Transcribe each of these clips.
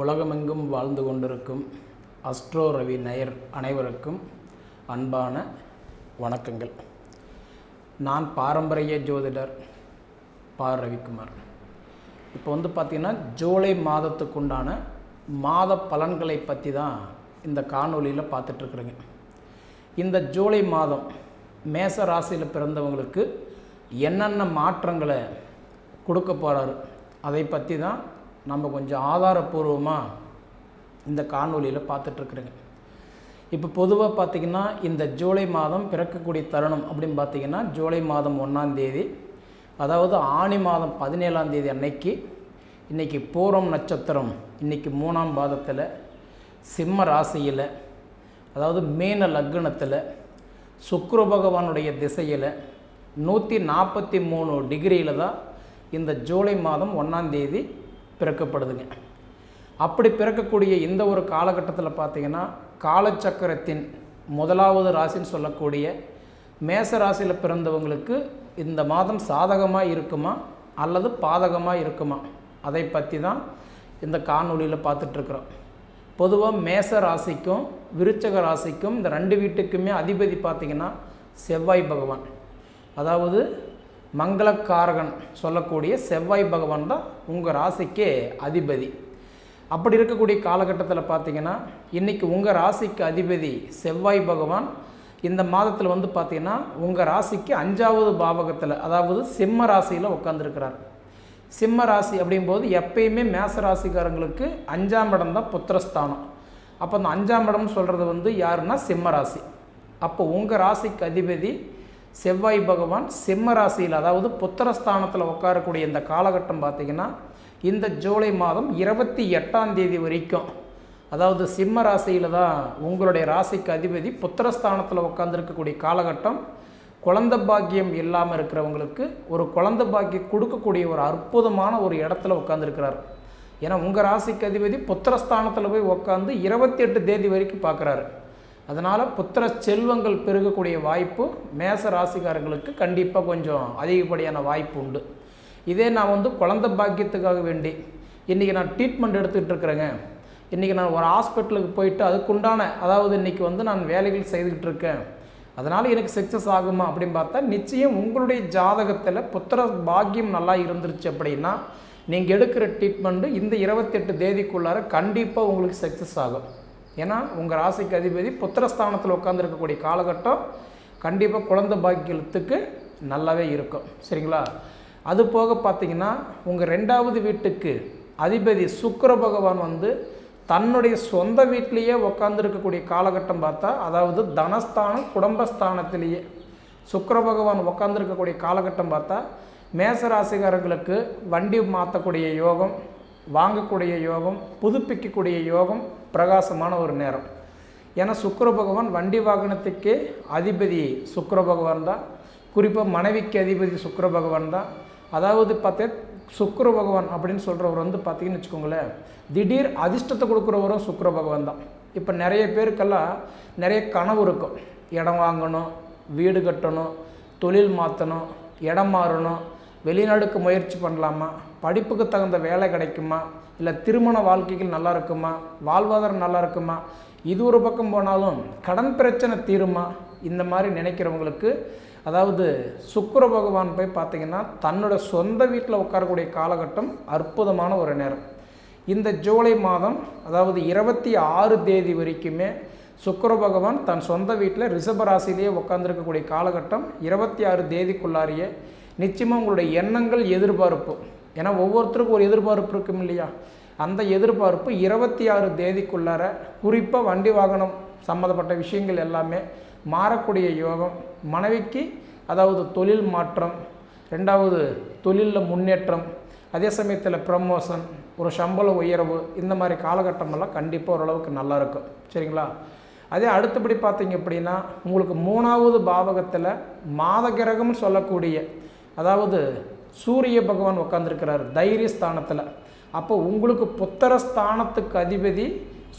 உலகமெங்கும் வாழ்ந்து கொண்டிருக்கும் அஸ்ட்ரோ ரவி நயர் அனைவருக்கும் அன்பான வணக்கங்கள். நான் பாரம்பரிய ஜோதிடர் பா. ரவிக்குமார். இப்போ வந்து பார்த்திங்கன்னா ஜூலை மாதத்துக்குண்டான மாத பலன்களை பற்றி தான் இந்த காணொலியில் பார்த்துட்ருக்குறேங்க இந்த ஜூலை மாதம் மேச ராசியில் பிறந்தவங்களுக்கு என்னென்ன மாற்றங்களை கொடுக்க போகிறாரு அதை பற்றி தான் நம்ம கொஞ்சம் ஆதாரப்பூர்வமாக இந்த காணொலியில் பார்த்துட்ருக்குறேங்க. இப்போ பொதுவாக பார்த்திங்கன்னா இந்த ஜூலை மாதம் பிறக்கக்கூடிய தருணம் அப்படின்னு பார்த்தீங்கன்னா ஜூலை மாதம் ஒன்றாந்தேதி அதாவது ஆணி மாதம் பதினேழாம் தேதி அன்னைக்கு இன்றைக்கி பூரம் நட்சத்திரம் இன்றைக்கி மூணாம் பாதத்தில் சிம்ம ராசியில் அதாவது மீன லக்னத்தில் சுக்ர பகவானுடைய திசையில் நூற்றி நாற்பத்தி மூணு டிகிரியில் தான் இந்த ஜூலை மாதம் ஒன்றாந்தேதி பிறக்கப்படுதுங்க. அப்படி பிறக்கக்கூடிய இந்த ஒரு காலகட்டத்தில் பார்த்தீங்கன்னா காலச்சக்கரத்தின் முதலாவது ராசின்னு சொல்லக்கூடிய மேச ராசியில் பிறந்தவங்களுக்கு இந்த மாதம் சாதகமாக இருக்குமா அல்லது பாதகமாக இருக்குமா அதை பற்றி தான் இந்த காணொலியில் பார்த்துட்ருக்குறோம் பொதுவாக மேச ராசிக்கும் விருச்சக ராசிக்கும் இந்த ரெண்டு வீட்டுக்குமே அதிபதி பார்த்திங்கன்னா செவ்வாய் பகவான். அதாவது மங்களக்காரகன் சொல்லக்கூடிய செவ்வாய் பகவான் தான் உங்கள் ராசிக்கே அதிபதி. அப்படி இருக்கக்கூடிய காலகட்டத்தில் பார்த்தீங்கன்னா இன்றைக்கி உங்கள் ராசிக்கு அதிபதி செவ்வாய் பகவான். இந்த மாதத்தில் வந்து பார்த்திங்கன்னா உங்கள் ராசிக்கு அஞ்சாவது பாவகத்தில் அதாவது சிம்ம ராசியில் உட்காந்துருக்கிறார் சிம்ம ராசி அப்படிங்கும்போது எப்பயுமே மேச ராசிக்காரங்களுக்கு அஞ்சாம் இடம் தான் புத்திரஸ்தானம். அப்போ அந்த அஞ்சாம் இடம்னு சொல்கிறது வந்து யாருன்னா சிம்ம ராசி. அப்போ உங்கள் ராசிக்கு அதிபதி செவ்வாய் பகவான் சிம்ம ராசியில் அதாவது புத்திரஸ்தானத்தில் உட்காரக்கூடிய இந்த காலகட்டம் பார்த்திங்கன்னா இந்த ஜூலை மாதம் இருபத்தி எட்டாம் தேதி வரைக்கும் அதாவது சிம்ம ராசியில் தான் உங்களுடைய ராசிக்கு அதிபதி புத்திரஸ்தானத்தில் உட்காந்துருக்கக்கூடிய காலகட்டம். குழந்த பாக்கியம் இல்லாமல் இருக்கிறவங்களுக்கு ஒரு குழந்த பாக்கியம் கொடுக்கக்கூடிய ஒரு அற்புதமான ஒரு இடத்துல உட்காந்துருக்கிறார் ஏன்னா உங்கள் ராசிக்கு அதிபதி புத்திரஸ்தானத்தில் போய் உட்காந்து இருபத்தி எட்டு தேதி வரைக்கும் பார்க்குறாரு. அதனால் புத்திர செல்வங்கள் பெருகக்கூடிய வாய்ப்பு மேச ராசிக்காரங்களுக்கு கண்டிப்பாக கொஞ்சம் அதிகப்படியான வாய்ப்பு உண்டு. இதே நான் வந்து குழந்த பாக்கியத்துக்காக வேண்டி இன்றைக்கி நான் ட்ரீட்மெண்ட் எடுத்துக்கிட்டு இருக்கிறேங்க. இன்றைக்கி நான் ஒரு ஹாஸ்பிட்டலுக்கு போயிட்டு அதுக்குண்டான அதாவது இன்றைக்கி வந்து நான் வேலைகள் செய்துக்கிட்டு இருக்கேன். அதனால் எனக்கு சக்ஸஸ் ஆகுமா அப்படின்னு பார்த்தா நிச்சயம் உங்களுடைய ஜாதகத்தில் புத்திர பாக்கியம் நல்லா இருந்துருச்சு அப்படின்னா நீங்கள் எடுக்கிற ட்ரீட்மெண்ட்டு இந்த இருபத்தெட்டு தேதிக்குள்ளார கண்டிப்பாக உங்களுக்கு சக்ஸஸ் ஆகும். ஏன்னா உங்கள் ராசிக்கு அதிபதி புத்திரஸ்தானத்தில் உட்காந்துருக்கக்கூடிய காலகட்டம் கண்டிப்பாக குழந்தை பாக்கியத்துக்கு நல்லாவே இருக்கும். சரிங்களா? அது போக பார்த்தீங்கன்னா உங்கள் ரெண்டாவது வீட்டுக்கு அதிபதி சுக்கர பகவான் வந்து தன்னுடைய சொந்த வீட்டிலேயே உட்காந்துருக்கக்கூடிய காலகட்டம் பார்த்தா அதாவது தனஸ்தானம் குடும்பஸ்தானத்திலேயே சுக்கர பகவான் உட்காந்துருக்கக்கூடிய காலகட்டம் பார்த்தா மேசராசிகாரர்களுக்கு வண்டி மாற்றக்கூடிய யோகம் வாங்கக்கூடிய யோகம் புதுப்பிக்கக்கூடிய யோகம் பிரகாசமான ஒரு நேரம். ஏன்னா சுக்கர பகவான் வண்டி வாகனத்துக்கே அதிபதி சுக்கர பகவான் தான். குறிப்பாக மனைவிக்கு அதிபதி சுக்கர பகவான் தான். அதாவது பார்த்தா சுக்கர பகவான் அப்படின்னு சொல்கிறவர் வந்து பார்த்தீங்கன்னு வச்சுக்கோங்களேன் திடீர் அதிர்ஷ்டத்தை கொடுக்குறவரும் சுக்கர பகவான் தான். இப்போ நிறைய பேருக்கெல்லாம் நிறைய கனவு இருக்கும். இடம் வாங்கணும் வீடு கட்டணும் தொழில் மாற்றணும் இடம் மாறணும் வெளிநாடுக்கு முயற்சி பண்ணலாமா? படிப்புக்கு தகுந்த வேலை கிடைக்குமா? இல்லை திருமண வாழ்க்கைகள் நல்லா இருக்குமா? வாழ்வாதாரம் நல்லா இருக்குமா? இது ஒரு பக்கம் போனாலும் கடன் பிரச்சனை தீருமா? இந்த மாதிரி நினைக்கிறவங்களுக்கு அதாவது சுக்கர பகவான் போய் பார்த்தீங்கன்னா தன்னோட சொந்த வீட்டில் உட்காரக்கூடிய காலகட்டம் அற்புதமான ஒரு நேரம். இந்த ஜூலை மாதம் அதாவது இருபத்தி ஆறு தேதி வரைக்குமே சுக்கர பகவான் தன் சொந்த வீட்டில் ரிஷபராசிலேயே உட்காந்துருக்கக்கூடிய காலகட்டம் இருபத்தி ஆறு தேதிக்குள்ளாரியே நிச்சயமாக உங்களுடைய எண்ணங்கள் எதிர்பார்ப்பு. ஏன்னா ஒவ்வொருத்தருக்கும் ஒரு எதிர்பார்ப்பு இருக்கும் இல்லையா? அந்த எதிர்பார்ப்பு இருபத்தி ஆறு தேதிக்குள்ளார குறிப்பாக வண்டி வாகனம் சம்மந்தப்பட்ட விஷயங்கள் எல்லாமே மாறக்கூடிய யோகம். மனைவிக்கு அதாவது தொழில் மாற்றம் ரெண்டாவது தொழிலில் முன்னேற்றம் அதே சமயத்தில் ப்ரமோஷன் ஒரு சம்பள உயர்வு இந்த மாதிரி காலகட்டமெல்லாம் கண்டிப்பாக ஓரளவுக்கு நல்லாயிருக்கும் சரிங்களா? அதே அடுத்தபடி பார்த்தீங்க அப்படின்னா உங்களுக்கு மூணாவது பாவகத்தில் மாத கிரகம்னு சொல்லக்கூடிய அதாவது சூரிய பகவான் உட்காந்துருக்கிறார் தைரிய ஸ்தானத்தில். அப்போ உங்களுக்கு புத்தர ஸ்தானத்துக்கு அதிபதி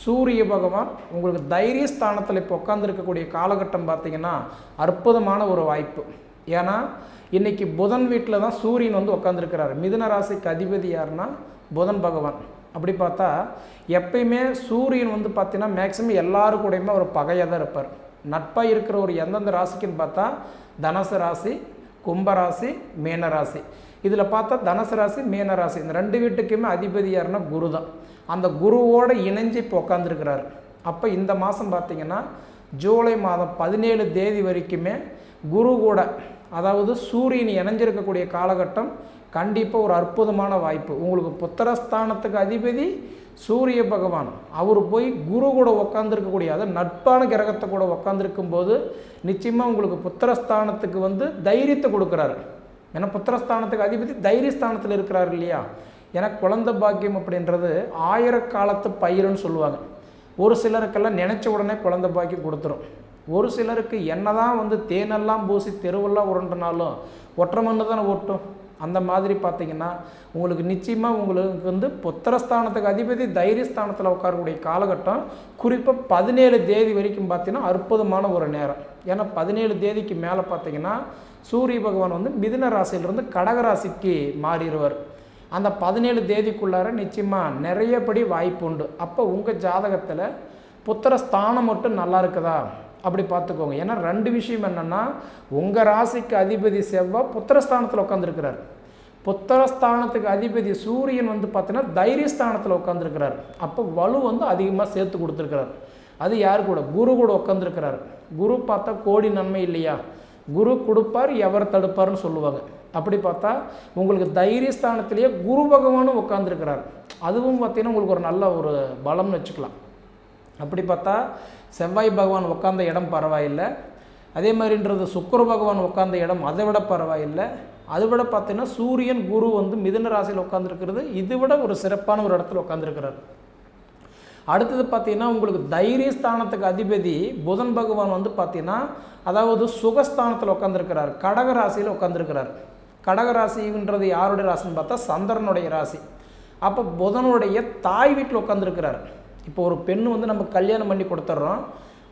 சூரிய பகவான் உங்களுக்கு தைரிய ஸ்தானத்தில் இப்போ உட்காந்துருக்கக்கூடிய காலகட்டம் பார்த்திங்கன்னா அற்புதமான ஒரு வாய்ப்பு. ஏன்னா இன்றைக்கி புதன் வீட்டில் தான் சூரியன் வந்து உட்காந்துருக்கிறார் மிதுன ராசிக்கு அதிபதி யாருன்னா புதன் பகவான். அப்படி பார்த்தா எப்பயுமே சூரியன் வந்து பார்த்தீங்கன்னா மேக்சிமம் எல்லாரு கூடயுமே ஒரு பகையாக தான் இருப்பார். நட்பாக இருக்கிற ஒரு எந்தெந்த ராசிக்குன்னு பார்த்தா தனுசு ராசி கும்பராசி மீனராசி. இதில் பார்த்தா தனுசு ராசி மீனராசி. இந்த ரெண்டு வீட்டுக்குமே அதிபதி யாருன்னா குரு தான் அந்த குருவோடு இணைஞ்சு இப்போ உட்காந்துருக்கிறாரு அப்போ இந்த மாதம் பார்த்திங்கன்னா ஜூலை மாதம் பதினேழு தேதி வரைக்குமே குரு கூட அதாவது சூரியன் இணைஞ்சிருக்கக்கூடிய காலகட்டம் கண்டிப்பாக ஒரு அற்புதமான வாய்ப்பு. உங்களுக்கு புத்திரஸ்தானத்துக்கு அதிபதி சூரிய பகவான் அவர் போய் குரு கூட உக்காந்துருக்கக்கூடிய அதாவது நட்பான கிரகத்தை கூட உக்காந்துருக்கும் போது நிச்சயமாக உங்களுக்கு புத்திரஸ்தானத்துக்கு வந்து தைரியத்தை கொடுக்குறாரு. ஏன்னா புத்திரஸ்தானத்துக்கு அதிபதி தைரியஸ்தானத்தில் இருக்கிறாரு இல்லையா? ஏன்னா குழந்தை பாக்கியம் அப்படின்றது ஆயிரக்காலத்து பயிருன்னு சொல்லுவாங்க. ஒரு சிலருக்கெல்லாம் நினச்ச உடனே குழந்த பாக்கியம் கொடுத்துரும். ஒரு சிலருக்கு என்னதான் வந்து தேனெல்லாம் பூசி தெருவெல்லாம் உருண்டுனாலும் ஒற்றை மண்ணு தானே ஓட்டும்? அந்த மாதிரி பார்த்தீங்கன்னா உங்களுக்கு நிச்சயமாக உங்களுக்கு வந்து புத்திரஸ்தானத்துக்கு அதிபதி தைரியஸ்தானத்தில் உட்காரக்கூடிய காலகட்டம் குறிப்பாக பதினேழு தேதி வரைக்கும் பார்த்தீங்கன்னா அற்புதமான ஒரு நேரம். ஏன்னா பதினேழு தேதிக்கு மேலே பார்த்தீங்கன்னா சூரிய பகவான் வந்து மிதுன ராசியிலிருந்து கடக ராசிக்கு மாறிடுவார். அந்த பதினேழு தேதிக்குள்ளார நிச்சயமாக நிறையபடி வாய்ப்பு உண்டு. அப்போ உங்கள் ஜாதகத்தில் புத்திர ஸ்தானம் மட்டும் நல்லா இருக்குதா? அப்படி பார்த்துக்கோங்க. ஏன்னா ரெண்டு விஷயம் என்னென்னா உங்கள் ராசிக்கு அதிபதி செவ்வாய் புத்திரஸ்தானத்தில் உட்காந்துருக்கிறார் புத்திரஸ்தானத்துக்கு அதிபதி சூரியன் வந்து பார்த்தீங்கன்னா தைரியஸ்தானத்தில் உட்காந்துருக்கிறார் அப்போ வலு வந்து அதிகமாக சேர்த்து கொடுத்துருக்கிறார். அது யார் கூட? குரு கூட உட்காந்துருக்கிறார் குரு பார்த்தா கோடி நன்மை இல்லையா? குரு கொடுப்பார் எவர் தடுப்பார்னு சொல்லுவாங்க. அப்படி பார்த்தா உங்களுக்கு தைரியஸ்தானத்திலேயே குரு பகவானும் உட்காந்துருக்கிறார் அதுவும் பார்த்தீங்கன்னா உங்களுக்கு ஒரு நல்ல ஒரு பலம்னு வச்சுக்கலாம். அப்படி பார்த்தா செவ்வாய் பகவான் உட்காந்த இடம் பரவாயில்லை. அதே மாதிரின்றது சுக்கர பகவான் உட்காந்த இடம் அதை விட பரவாயில்லை. அதை விட பார்த்தீங்கன்னா சூரியன் குரு வந்து மிதுன ராசியில் உட்காந்துருக்கிறது இது விட ஒரு சிறப்பான ஒரு இடத்துல உட்காந்துருக்கிறார் அடுத்தது பார்த்தீங்கன்னா உங்களுக்கு தைரிய ஸ்தானத்துக்கு அதிபதி புதன் பகவான் வந்து பார்த்தீங்கன்னா அதாவது சுகஸ்தானத்தில் உட்காந்துருக்கிறார் கடக ராசியில் உட்காந்துருக்கிறார் கடக ராசின்றது யாருடைய ராசின்னு பார்த்தா சந்திரனுடைய ராசி. அப்போ புதனுடைய தாய் வீட்டில் உட்காந்துருக்கிறார் இப்போ ஒரு பெண் வந்து நம்ம கல்யாணம் பண்ணி கொடுத்துட்றோம்.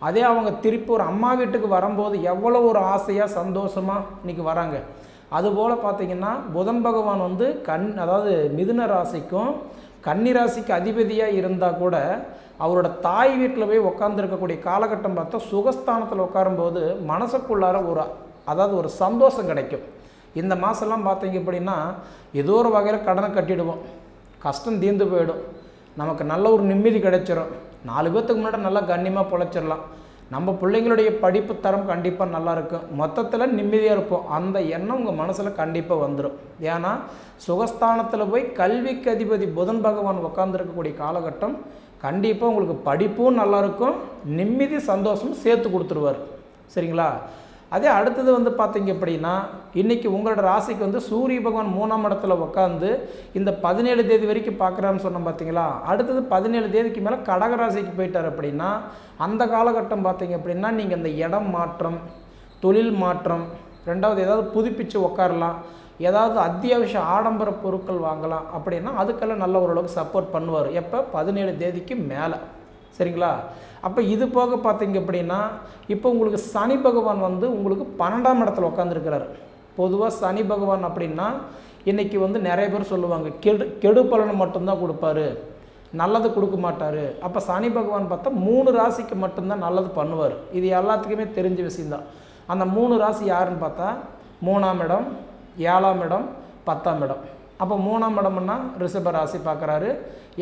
அதே அவங்க திருப்பி ஒரு அம்மா வீட்டுக்கு வரும்போது எவ்வளோ ஒரு ஆசையாக சந்தோஷமாக இன்றைக்கி வராங்க. அதுபோல் பார்த்தீங்கன்னா புதன் பகவான் வந்து கண் அதாவது மிதுன ராசிக்கும் கன்னிராசிக்கு அதிபதியாக இருந்தால் கூட அவரோட தாய் வீட்டில் போய் உட்காந்துருக்கக்கூடிய காலகட்டம் பார்த்தா சுகஸ்தானத்தில் உட்காரும்போது மனசுக்குள்ளார ஒரு அதாவது ஒரு சந்தோஷம் கிடைக்கும். இந்த மாதம்லாம் பார்த்தீங்க அப்படின்னா ஏதோ ஒரு வகையில் கடனை கட்டிடுவோம். கஷ்டம் தீர்ந்து போயிடும். நமக்கு நல்ல ஒரு நிம்மதி கிடைச்சிடும் நாலு பேர்த்துக்கு முன்னாடி நல்லா கண்ணியமாக பொழைச்சிடலாம் நம்ம பிள்ளைங்களுடைய படிப்பு தரம் கண்டிப்பாக நல்லா இருக்கும் மொத்தத்தில் நிம்மதியாக இருப்போம். அந்த எண்ணம் உங்கள் மனசில் கண்டிப்பாக வந்துடும் ஏன்னா சுகஸ்தானத்தில் போய் கல்விக்கு அதிபதி புதன் பகவான் உட்காந்துருக்கக்கூடிய காலகட்டம் கண்டிப்பாக உங்களுக்கு படிப்பும் நல்லாயிருக்கும் நிம்மதி சந்தோஷமும் சேர்த்து கொடுத்துருவார். சரிங்களா? அதே அடுத்தது வந்து பார்த்தீங்க அப்படின்னா இன்றைக்கி உங்களோட ராசிக்கு வந்து சூரிய பகவான் மூணாம் இடத்துல உட்காந்து இந்த பதினேழு தேதி வரைக்கும் பார்க்குறான்னு சொன்னோம் பார்த்தீங்களா? அடுத்தது பதினேழு தேதிக்கு மேலே கடக ராசிக்கு போயிட்டார் அப்படின்னா அந்த காலகட்டம் பார்த்தீங்க அப்படின்னா நீங்கள் இந்த இடம் மாற்றம் தொழில் மாற்றம் ரெண்டாவது ஏதாவது புதுப்பிச்சு உட்காரலாம் ஏதாவது அத்தியாவசிய ஆடம்பர பொருட்கள் வாங்கலாம் அப்படின்னா அதுக்கெல்லாம் நல்ல ஓரளவுக்கு சப்போர்ட் பண்ணுவார். எப்போ? பதினேழு தேதிக்கு மேலே. சரிங்களா? அப்போ இது போக பார்த்தீங்க அப்படின்னா இப்போ உங்களுக்கு சனி பகவான் வந்து உங்களுக்கு பன்னெண்டாம் இடத்துல உட்காந்துருக்கிறார் பொதுவாக சனி பகவான் அப்படின்னா இன்றைக்கி வந்து நிறைய பேர் சொல்லுவாங்க கெடு கெடு பலனை மட்டும்தான் கொடுப்பாரு. நல்லது கொடுக்க மாட்டார். அப்போ சனி பகவான் பார்த்தா மூணு ராசிக்கு மட்டும்தான் நல்லது பண்ணுவார். இது எல்லாத்துக்குமே தெரிஞ்ச விஷயந்தான் அந்த மூணு ராசி யாருன்னு பார்த்தா மூணாம் இடம் ஏழாம் இடம் பத்தாம் இடம். அப்போ மூணாம் இடம்னா ரிஷப ராசி பார்க்குறாரு.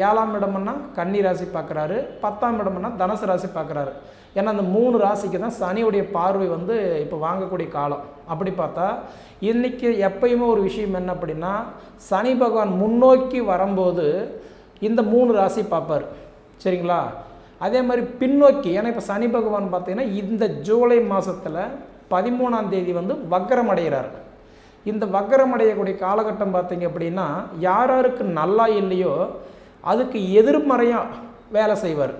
ஏழாம் இடம்னா கன்னி ராசி பார்க்குறாரு. பத்தாம் இடம்னா தனுசு ராசி பார்க்குறாரு. ஏன்னா அந்த மூணு ராசிக்கு தான் சனியுடைய பார்வை வந்து இப்போ வாங்கக்கூடிய காலம். அப்படி பார்த்தா இன்றைக்கி எப்பயுமே ஒரு விஷயம் என்ன அப்படின்னா சனி பகவான் முன்னோக்கி வரும்போது இந்த மூணு ராசி பார்ப்பார். சரிங்களா? அதே மாதிரி பின்னோக்கி ஏன்னா இப்போ சனி பகவான் பார்த்தீங்கன்னா இந்த ஜூலை மாதத்தில் பதிமூணாம் தேதி வந்து வக்கரம் அடைகிறார். இந்த வக்கரம் அடையக்கூடிய காலகட்டம் பார்த்தீங்க அப்படின்னா யார் யாருக்கு நல்லா இல்லையோ அதுக்கு எதிர்மறையாக வேலை செய்வார்.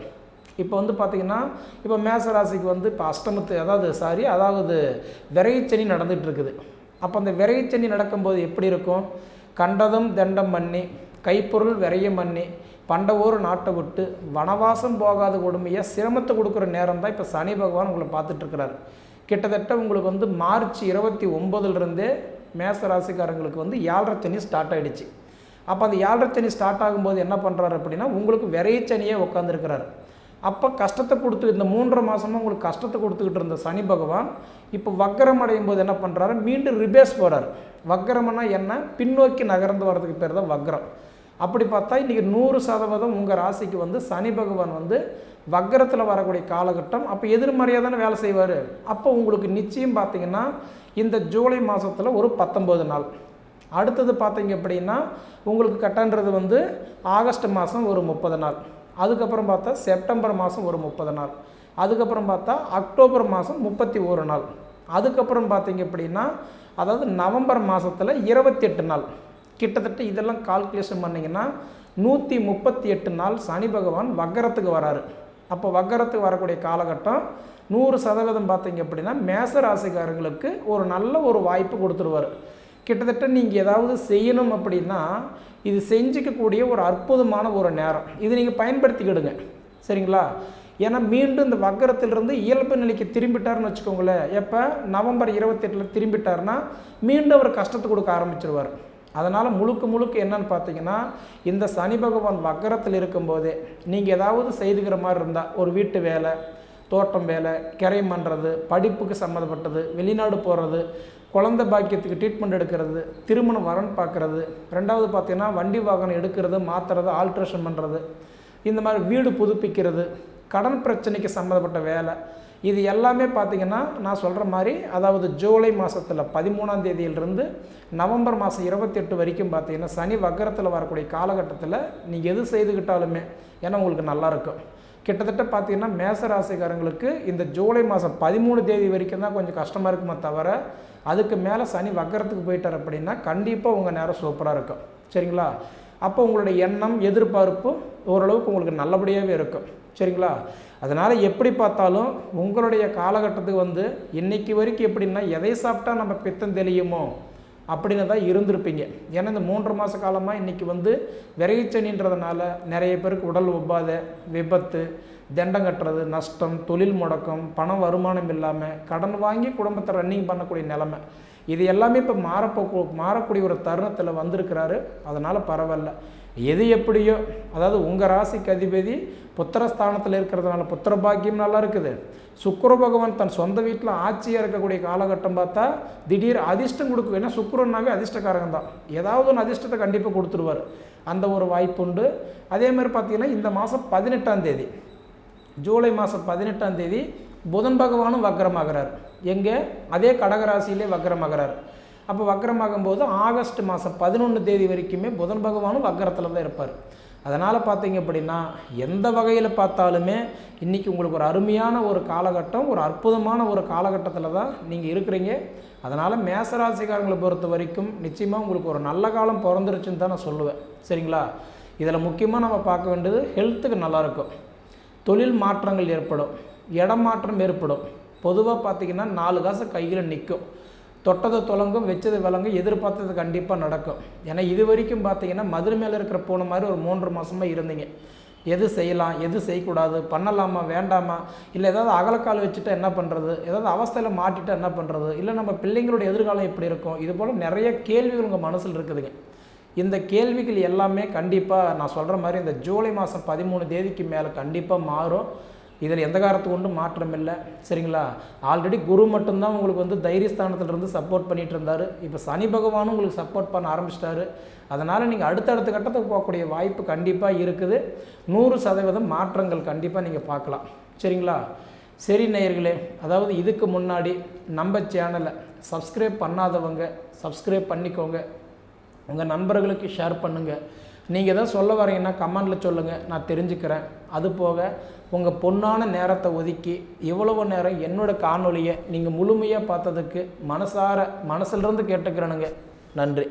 இப்போ வந்து பார்த்திங்கன்னா இப்போ மேசராசிக்கு வந்து இப்போ அஷ்டமத்து அதாவது சாரி அதாவது விரைச்சனி நடந்துகிட்டு இருக்குது அப்போ அந்த விரைச்சனி நடக்கும்போது எப்படி இருக்கும்? கண்டதும் தண்டம் பண்ணி கைப்பொருள் விரையம் பண்ணி பண்டவோர் நாட்டை விட்டு வனவாசம் போகாத கொடுமையாக சிரமத்தை கொடுக்குற நேரம் தான் இப்போ சனி பகவான் உங்களை பார்த்துட்ருக்கிறார். கிட்டத்தட்ட உங்களுக்கு வந்து மார்ச் இருபத்தி ஒம்பதுலேருந்தே மேச ராசிக்காரங்களுக்கு வந்து ஏழரை சனி ஸ்டார்ட் ஆகிடுச்சு அப்போ அந்த ஏழரை சனி ஸ்டார்ட் ஆகும்போது என்ன பண்ணுறாரு அப்படின்னா உங்களுக்கு விரைச்சனியே உட்காந்துருக்கிறாரு அப்போ கஷ்டத்தை கொடுத்து இந்த மூன்றரை மாதமாக உங்களுக்கு கஷ்டத்தை கொடுத்துக்கிட்டு இருந்த சனி பகவான் இப்போ வக்கரம் அடையும் போது என்ன பண்ணுறாரு மீண்டும் ரிபேஸ் போகிறார் வக்கரம்னா என்ன? பின்னோக்கி நகர்ந்து வர்றதுக்கு பேர் தான் வக்ரம் அப்படி பார்த்தா இன்றைக்கி நூறு சதவீதம் உங்கள் ராசிக்கு வந்து சனி பகவான் வந்து வக்கரத்தில் வரக்கூடிய காலகட்டம். அப்போ எதிர்மறையாக தானே வேலை செய்வார். அப்போ உங்களுக்கு நிச்சயம் பார்த்தீங்கன்னா இந்த ஜூலை மாதத்தில் ஒரு பத்தொம்போது நாள். அடுத்தது பார்த்தீங்க அப்படின்னா உங்களுக்கு கட்டன்றது வந்து ஆகஸ்ட் மாதம் ஒரு முப்பது நாள். அதுக்கப்புறம் பார்த்தா செப்டம்பர் மாதம் ஒரு முப்பது நாள். அதுக்கப்புறம் பார்த்தா அக்டோபர் மாதம் முப்பத்தி ஒரு நாள். அதுக்கப்புறம் பார்த்தீங்க அப்படின்னா அதாவது நவம்பர் மாதத்தில் இருபத்தி எட்டு நாள். கிட்டத்தட்ட இதெல்லாம் கால்குலேஷன் பண்ணிங்கன்னா நூற்றி முப்பத்தி எட்டு நாள் சனி பகவான் வக்கரத்துக்கு வராரு. அப்போ வக்கரத்துக்கு வரக்கூடிய காலகட்டம் நூறு சதவீதம் பார்த்தீங்க அப்படின்னா மேச ராசிக்காரங்களுக்கு ஒரு நல்ல ஒரு வாய்ப்பு கொடுத்துருவார். கிட்டத்தட்ட நீங்கள் ஏதாவது செய்யணும் அப்படின்னா இது செஞ்சுக்கக்கூடிய ஒரு அற்புதமான ஒரு நேரம். இது நீங்கள் பயன்படுத்திக்கிடுங்க. சரிங்களா? ஏன்னா மீண்டும் இந்த வக்கரத்திலிருந்து இயல்பு நிலைக்கு திரும்பிட்டாருன்னு வச்சுக்கோங்களேன். எப்போ? நவம்பர் இருபத்தெட்டில் திரும்பிட்டாருன்னா மீண்டும் அவர் கஷ்டத்தை கொடுக்க ஆரம்பிச்சிருவார். அதனால் முழுக்க முழுக்க என்னன்னு பார்த்தீங்கன்னா இந்த சனி பகவான் வக்கரத்தில் இருக்கும்போதே நீங்கள் ஏதாவது செய்துக்கிற மாதிரி இருந்தால் ஒரு வீட்டு வேலை தோட்டம் வேலை கரை பண்ணுறது படிப்புக்கு சம்மந்தப்பட்டது வெளிநாடு போகிறது குழந்தை பாக்கியத்துக்கு ட்ரீட்மெண்ட் எடுக்கிறது திருமணம் வரன் பார்க்குறது ரெண்டாவது பார்த்தீங்கன்னா வண்டி வாகனம் எடுக்கிறது மாற்றுறது ஆல்ட்ரேஷன் பண்ணுறது இந்த மாதிரி வீடு புதுப்பிக்கிறது கடன் பிரச்சனைக்கு சம்மந்தப்பட்ட வேலை இது எல்லாமே பார்த்திங்கன்னா நான் சொல்கிற மாதிரி அதாவது ஜூலை மாதத்தில் பதிமூணாம் தேதியிலிருந்து நவம்பர் மாதம் இருபத்தெட்டு வரைக்கும் பார்த்தீங்கன்னா சனி வக்கரத்தில் வரக்கூடிய காலகட்டத்தில் நீங்கள் எது செய்துக்கிட்டாலுமே ஏன்னா உங்களுக்கு நல்லா இருக்கும். கிட்டத்தட்ட பார்த்தீங்கன்னா மேச ராசிக்காரங்களுக்கு இந்த ஜூலை மாதம் பதிமூணு தேதி வரைக்கும் தான் கொஞ்சம் கஷ்டமாக இருக்குமே தவிர அதுக்கு மேலே சனி வக்கரத்துக்கு போயிட்டார் அப்படின்னா கண்டிப்பாக உங்கள் நேரம் சூப்பராக இருக்கும். சரிங்களா? அப்போ உங்களுடைய எண்ணம் எதிர்பார்ப்பு ஓரளவுக்கு உங்களுக்கு நல்லபடியாகவே இருக்கும். சரிங்களா? அதனால் எப்படி பார்த்தாலும் உங்களுடைய காலகட்டத்துக்கு வந்து இன்றைக்கி வரைக்கும் எப்படின்னா எதை சாப்பிட்டா நம்ம பித்தம் தெளியுமோ அப்படின்னு தான் இருந்திருப்பீங்க. ஏன்னா இந்த மூன்று மாத காலமாக இன்றைக்கி வந்து விரைச்சனின்றதுனால நிறைய பேருக்கு உடல் ஒவ்வாத விபத்து தண்டம் கட்டுறது நஷ்டம் தொழில் முடக்கம் பணம் வருமானம் இல்லாமல் கடன் வாங்கி குடும்பத்தை ரன்னிங் பண்ணக்கூடிய நிலமை. இது எல்லாமே இப்போ மாறப்போ மாறக்கூடிய ஒரு தருணத்தில் வந்திருக்கிறாரு. அதனால் பரவாயில்ல. எது எப்படியோ அதாவது உங்கள் ராசிக்கு அதிபதி புத்திரஸ்தானத்தில் இருக்கிறதுனால புத்திர பாக்கியம் நல்லா இருக்குது. சுக்குர பகவான் தன் சொந்த வீட்டில் ஆட்சியாக இருக்கக்கூடிய காலகட்டம் பார்த்தா திடீர் அதிர்ஷ்டம் கொடுக்கும். ஏன்னா சுக்குரன்னாவே அதிர்ஷ்டக்காரங்க தான். ஏதாவது ஒன்று அதிர்ஷ்டத்தை கண்டிப்பாக கொடுத்துருவார். அந்த ஒரு வாய்ப்பு உண்டு. அதே மாதிரி பார்த்தீங்கன்னா இந்த மாதம் பதினெட்டாம் தேதி ஜூலை மாதம் பதினெட்டாம் தேதி புதன் பகவானும் வக்கரமாகிறார் எங்கே? அதே கடகராசியிலே வக்கரமாகிறார் அப்போ வக்கரமாகும் போது ஆகஸ்ட் மாதம் பதினொன்று தேதி வரைக்குமே புதன் பகவானும் வக்ரத்தில் தான் இருப்பார். அதனால் பார்த்தீங்க அப்படின்னா எந்த வகையில் பார்த்தாலுமே இன்றைக்கி உங்களுக்கு ஒரு அருமையான ஒரு காலகட்டம் ஒரு அற்புதமான ஒரு காலகட்டத்தில் தான் நீங்கள் இருக்கிறீங்க. அதனால் மேசராசிக்காரங்களை பொறுத்த வரைக்கும் நிச்சயமாக உங்களுக்கு ஒரு நல்ல காலம் பிறந்துருச்சுன்னு தான் நான் சொல்லுவேன். சரிங்களா? இதில் முக்கியமாக நம்ம பார்க்க வேண்டியது ஹெல்த்துக்கு நல்லாயிருக்கும். தொழில் மாற்றங்கள் ஏற்படும். இடம் மாற்றம் ஏற்படும். பொதுவாக பார்த்திங்கன்னா நாலு காசு கையில் நிற்கும் தொட்டதை தொலங்கும் வச்சது விலங்கும் எதிர்பார்த்தது கண்டிப்பாக நடக்கும். ஏன்னா இது வரைக்கும் பார்த்தீங்கன்னா மதுரை மேலே இருக்கிற போன மாதிரி ஒரு மூன்று மாதமாக இருந்தீங்க. எது செய்யலாம் எது செய்யக்கூடாது பண்ணலாமா வேண்டாமா? இல்லை ஏதாவது அகலக்கால் வச்சுட்டா என்ன பண்ணுறது ஏதாவது அவஸ்தையில் மாட்டிட்டு என்ன பண்ணுறது இல்லை நம்ம பிள்ளைங்களுடைய எதிர்காலம் எப்படி இருக்கும்? இது போல் நிறைய கேள்விகள் உங்கள் மனசில் இருக்குதுங்க. இந்த கேள்விகள் எல்லாமே கண்டிப்பாக நான் சொல்கிற மாதிரி இந்த ஜூலை மாதம் பதிமூணு தேதிக்கு மேலே கண்டிப்பாக மாறும். இதில் எந்த காரத்துக்கு கொண்டும் மாற்றம் இல்லை. சரிங்களா? ஆல்ரெடி குரு மட்டும்தான் உங்களுக்கு வந்து தைரியஸ்தானத்திலிருந்து சப்போர்ட் பண்ணிகிட்டு இருந்தார். இப்போ சனி பகவானும் உங்களுக்கு சப்போர்ட் பண்ண ஆரம்பிச்சிட்டாரு. அதனால் நீங்கள் அடுத்தடுத்த கட்டத்துக்கு போகக்கூடிய வாய்ப்பு கண்டிப்பாக இருக்குது. நூறு சதவீதம் மாற்றங்கள் கண்டிப்பாக நீங்கள் பார்க்கலாம். சரிங்களா? சரி நேயர்களே அதாவது இதுக்கு முன்னாடி நம்ம சேனலை சப்ஸ்கிரைப் பண்ணாதவங்க சப்ஸ்கிரைப் பண்ணிக்கோங்க. உங்கள் நண்பர்களுக்கு ஷேர் பண்ணுங்கள் நீங்கள் எதாவது சொல்ல வரீங்கன்னா கமெண்டில் சொல்லுங்கள் நான் தெரிஞ்சுக்கிறேன். அது போக உங்கள் பொன்னான நேரத்தை ஒதுக்கி இவ்வளவு நேரம் என்னோட காணொலியை நீங்கள் முழுமையாக பார்த்ததுக்கு மனசார மனசுலேருந்து கேட்டுக்கிறேனுங்க. நன்றி.